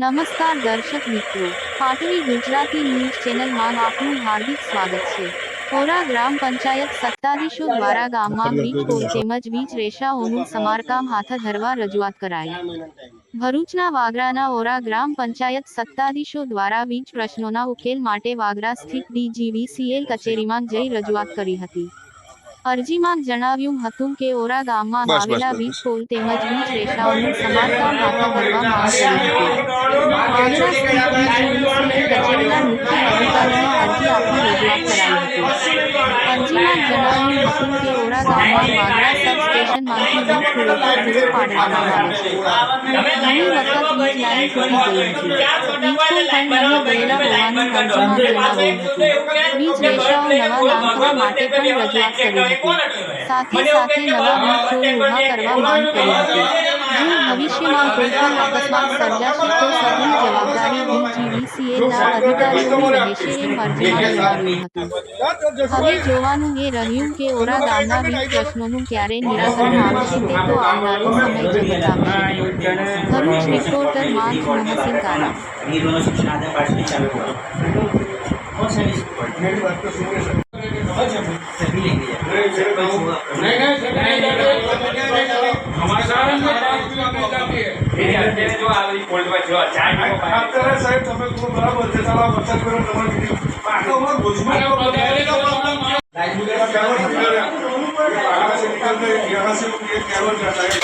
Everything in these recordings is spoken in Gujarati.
નમસ્કાર દર્શક મિત્રો. પાટવી ગુજરાતી ન્યૂઝ ચેનલમાં આપનું હાર્દિક સ્વાગત છે. હોરા ગ્રામ પંચાયત સત્તાધીશો દ્વારા ગામમાં વીજ પોલ તેમજ વીજ રેષાઓનું સમારકામ હાથ ધરવા રજૂઆત કરાઈ. ભરૂચના વાગરાના ઓરા ગ્રામ પંચાયત સત્તાધીશો દ્વારા વીજ પ્રશ્નોના ઉકેલ માટે વાગરા સ્થિત ડીજીવીસીએલ કચેરીમાં જઈ રજૂઆત કરી હતી. અરજીમાં જણાવ્યું હતું કે ઓરા ગામમાં આવેલા વીજ પોલ તેમજ વીજ રેખાઓનું સમારકામ હાથ ધરવામાં માંગ કરી છે કચેરીના મુખ્ય અધિકારીને અરજી આપી રજૂઆત કરાઈ હતી. જણાવ્યું કે ઓરા ગામમાં વાગરા સબસ્ટેશનમાંથી વીજ પુરવઠો પૂરો પાડવામાં આવે છે વીજ લાઈન તૂટી ગઈ હતી વીજ પણ નહીં ગયેલા હોવાનું અરજીમાં જણાવ્યું હતું વીજ રેષાઓ નવા નાખવા માટે પણ રજૂઆત કરી હતી. સાથે સાથે નવા વીજ પોલ ઊભા કરવા માંગ કરી હતી. જો ભવિષ્યમાં કોઈ પણ અકસ્માત સર્જાશે તો સૌની જવાબદારી ડીજીવીસીએલના અધિકારીઓની રહેશે એમ અરજીમાં જણાવ્યું હતું હવે જોવાનું એ રહ્યું કે ઓરા ગામના વીજ પ્રશ્નોનું ક્યારે નિરાકરણ આવશે તે તો આવનારો સમય જ બતાવશે ભરૂચ રિપોર્ટર માંચ મોહસિન કારા ये दोनों शिक्षण आधार पाठ में चालू हुआ और सभी स्कूल सभी लेंगे અત્યારે સાહેબ તમે કહો બરાબર છે ચાલો આ પચાસ કરો તમારે બીજી આટલો અમારો ભુજમાં એટલો problem છે. કેવળ નીકળ્યા. आगे से निकल गए यहाँ से ये केवल जाता है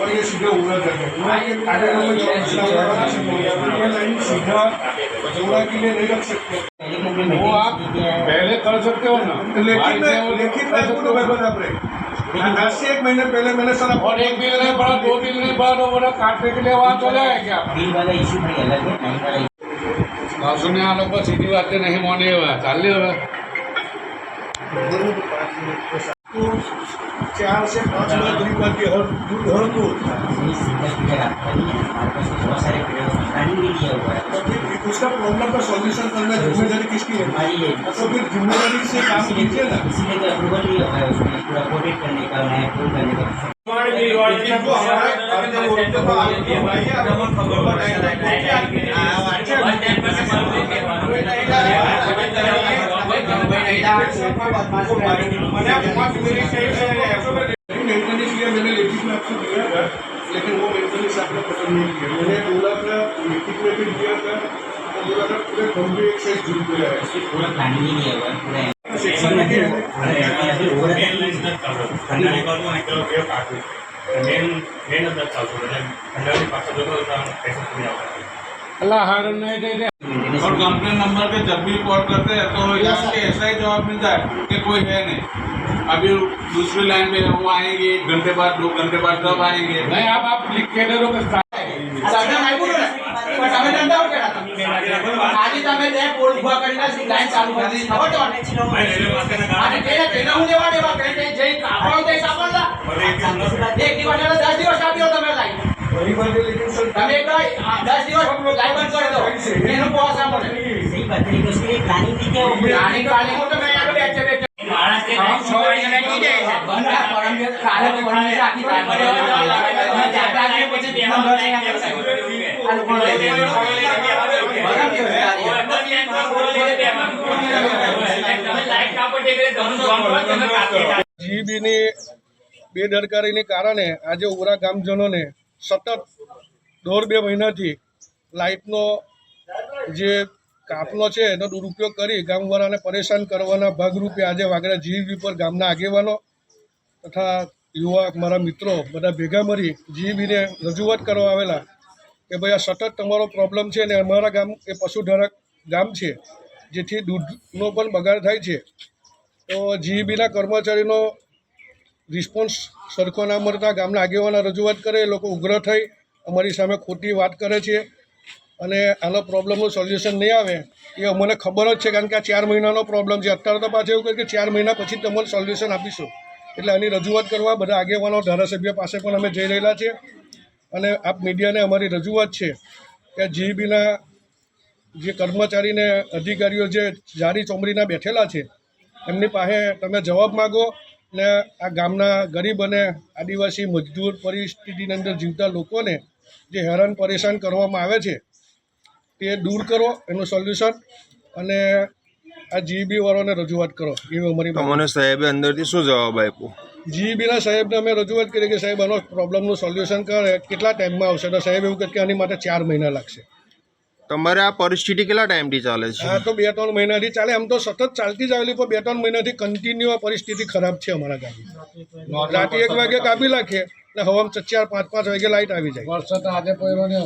और ये सीधे उड़ा जाता है आगे हम जो पिछला वाला से बोला, ये लाइन सीधा जोड़ा के लिए नहीं रख सकते वो आप पहले कर सकते हो ना लेकिन मैं लेकिन मैं आपको बराबर अपने दस से एक महीने पहले मैंने सारा और एक बिल नहीं पड़ा दो बिल नहीं पड़ा तो बोला काटने के लिए वहाँ चले गए क्या बिल वाला इशू भाई अलग है नहीं वाला और सुने आ लोग सीधी बातें नहीं माने हुआ चाल हुआ चार से पाँच बार दूरी पर के हर हर को issue सीधा क्लियर आपका नहीं है हमारे पास तो बहुत सारे प्लानिंग भी दिया हुआ है तो फिर उसका प्रॉब्लम का सॉल्यूशन करना जिम्मेदारी किसकी है हमारी ये तो फिर जिम्मेदारी से काम कीजिए ना इसीलिए तो अप्रूवल लिया हुआ है उसमें पूरा कोडेट करने का नया अप्रूव करने का मेंटेनेंस पूरा प्लानिंग ही हुआ पूरा अल्लाह हर नहीं दे दे और कंप्लेन नंबर पे जब भी कॉल करते हैं तो यहाँ ऐसा ही जवाब मिलता है कि कोई है नहीं। अभी दूसरी लाइन में वो आएँगे एक घंटे बाद दो घंटे बाद कब आएँगे नहीं आप आप लिख के दे दो તમે બે પોલ ઊભા કરી નાખી લાઈન ચાલુ કરી દીધી ખબર તો અને ચીનો અને પેલા પેલા હું દેવા દેવા કઈ કઈ જઈ કાપડો તે કાપડલા એક દિવસ એટલે દસ દિવસ આપ્યો તમે લાઈન. તમે કઈ દસ દિવસ લાઈન બંધ કરી દો. એનો પોસ આપણે પ્લાનિંગથી કેવું? પ્લાનિંગ પ્લાનિંગ તો મેં આગળ બેચે બેચે પછી જીબીની બેદરકારીને કારણે આજે ઉરા ગામજનોને સતત દોઢ બે મહિનાથી લાઇટનો જે કાપનો છે એનો દુરુપયોગ કરી ગામવાળાને પરેશાન કરવાના ભાગરૂપે આજે વાગડા જીબી પર ગામના આગેવાનો તથા યુવા મારા મિત્રો બધા ભેગા મળી જીબીને રજૂઆત કરવા આવેલા. કે ભાઈ આ સતત તમારો પ્રોબ્લેમ છે ને અમારા ગામ એ પશુધારક ગામ છે, જેથી દૂધનો પણ બગાડ થાય છે. તો જીઈબીના કર્મચારીનો રિસ્પોન્સ સરખો ના મળતા ગામના આગેવાનો રજૂઆત કરે, એ લોકો ઉગ્ર થઈ, અમારી સામે ખોટી વાત કરે છે અને આનો પ્રોબ્લેમનું સોલ્યુશન નહીં આવે, એ અમને ખબર જ છે કારણ કે આ ચાર મહિનાનો પ્રોબ્લેમ છે. અત્યારે તો પાછું એવું કહે કે ચાર મહિના પછી તમને સોલ્યુશન આપીશું. એટલે આની રજૂઆત કરવા બધા આગેવાનો ધારાસભ્ય પાસે પણ અમે જઈ રહેલા છે અને આપ મીડિયાને અમારી રજૂઆત છે કે જીઈબીના જે કર્મચારીને અધિકારીઓ જે જારી ચોમડીના બેઠેલા છે, એમની પાસે તમે જવાબ માગો ને આ ગામના ગરીબ અને આદિવાસી મજદૂર પરિસ્થિતિની અંદર જીવતા લોકોને જે હેરાન પરેશાન કરવામાં આવે છે, તે દૂર કરો એનું સોલ્યુશન અને આ જીબી વાળાને રજૂઆત કરો એવી અમારી. તમને સાહેબે અંદરથી શું જવાબ આપ્યો જીબીના સાહેબને અમે રજૂઆત કરી કે સાહેબ આનો પ્રોબ્લમનું સોલ્યુશન કરે. કેટલા ટાઈમમાં આવશે? તો સાહેબ એવું કહે કે આની માટે ચાર મહિના લાગશે. તમારે આ પરિસ્થિતિ કેટલા ટાઈમથી ચાલે છે? હા તો બે ત્રણ મહિનાથી ચાલે. આમ તો સતત ચાલતી જ આવેલી પણ બે ત્રણ મહિનાથી કન્ટિન્યુ આ પરિસ્થિતિ ખરાબ છે અમારા ગામમાં. રાતે એક વાગે કાપી નાખીએ અને હવામાં ચાર પાંચ પાંચ વાગે લાઇટ આવી જાય. વરસાદ આજે પડ્યો ને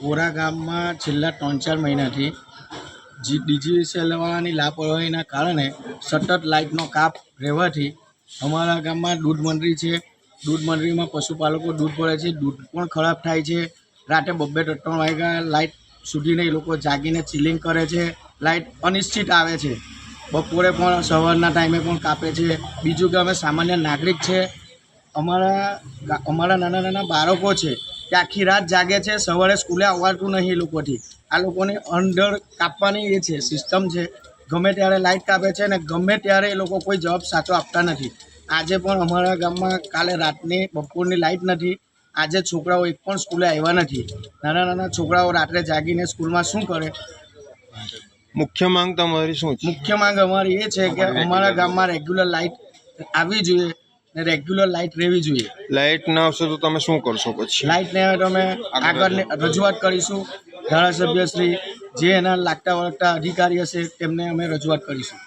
ઓરા ગામમાં છેલ્લા ત્રણ ચાર મહિનાથી જી ડીજીસીએલવાળાની લાપરવાહીના કારણે સતત લાઇટનો કાપ રહેવાથી અમારા ગામમાં દૂધ મંડળી છે. દૂધ મંડળીમાં પશુપાલકો દૂધ ભરે છે. દૂધ પણ ખરાબ થાય છે. રાતે બબ્બે ત્રણ વાગ્યા લાઇટ સુધીને એ લોકો જાગીને ચિલિંગ કરે છે. લાઇટ અનિશ્ચિત આવે છે. બપોરે પણ, સવારના ટાઈમે પણ કાપે છે. બીજું કે અમે સામાન્ય નાગરિક છે. અમારા અમારા નાના નાના બાળકો છે કે આખી રાત જાગે છે. સવારે સ્કૂલે આવવાતું નહીં એ લોકોથી. આ લોકોને અંદર કાપવાની એ છે, સિસ્ટમ છે. ગમે ત્યારે લાઇટ કાપે છે અને ગમે ત્યારે એ લોકો કોઈ જવાબ સાચો આપતા નથી. આજે પણ અમારા ગામમાં કાલે રાતની બપોરની લાઇટ નથી. આજે છોકરાઓ એક પણ સ્કૂલે આવ્યા નથી. નાના નાના છોકરાઓ રાત્રે જાગીને સ્કૂલમાં શું કરે? મુખ્ય માંગ તમારી શું છે? મુખ્ય માંગ અમારી એ છે કે અમારા ગામમાં રેગ્યુલર લાઇટ આવવી જોઈએ ને રેગ્યુલર લાઇટ રહેવી જોઈએ. લાઇટ ના આવશે તો તમે શું કરશો પછી? લાઇટ ને અમે આગળ રજૂઆત કરીશું. ધારાસભ્યશ્રી જે એના લાગતા વળગતા અધિકારી હશે તેમને અમે રજૂઆત કરીશું.